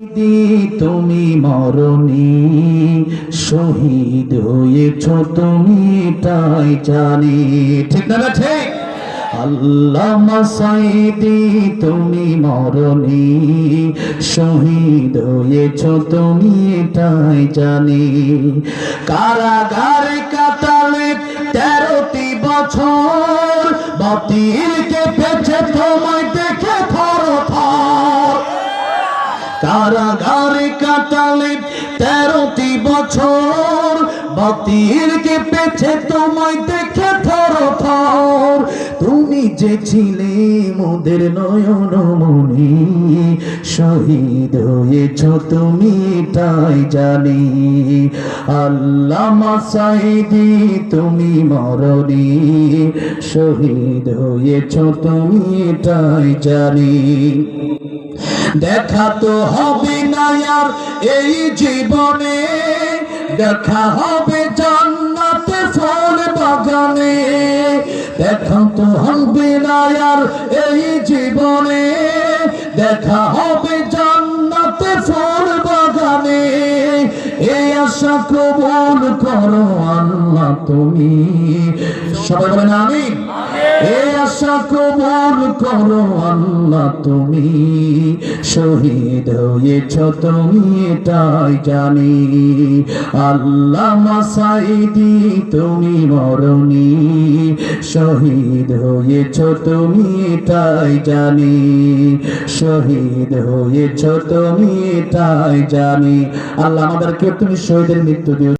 দি তুমি মরণি শহীদ হয়েছ, তুমি তাই জানি। ঠিক না ঠিক আল্লাহ মাসাইদি তুমি মরণি শহীদ হয়েছ, তুমি তাই জানি। কারাগারে কাটালে তেরোটি বছর বাতিলকে পেছে তোমায় কারাগারে কাটালে তেরোটি বছর। বাতিলকে পেছে তোমায় দেখে থর থর। তুমি যে ছিলে মোদের নয়ন মনি শহীদ হয়েছ তুমি তাই জানি। আল্লাহ মাসাইদি, তুমি মরণি, শহীদ হয়েছ তুমি তাই জানি। দেখা তো হবে না আর এই জীবনে, দেখা হবে জান্নাতে ফল বাগানে, দেখা তো হবে না আর এই জীবনে, দেখা হবে জান্নাতে ফল বাগানে। এই আশা কবুল করো আল্লাহ তুমি। সবাই বলেন আমি এই আশা কবুল করো আল্লাহ তুমি। শহীদ হয়েছ তুমি তাই জানি। আল্লাহ মাসাইদি তুমি মরণি। শহীদ হয়েছ তুমি তাই জানি। শহীদ হয়েছ তুমি তাই জানি। আল্লাহ আমাদেরকে তুমি শহীদের মৃত্যু দিও।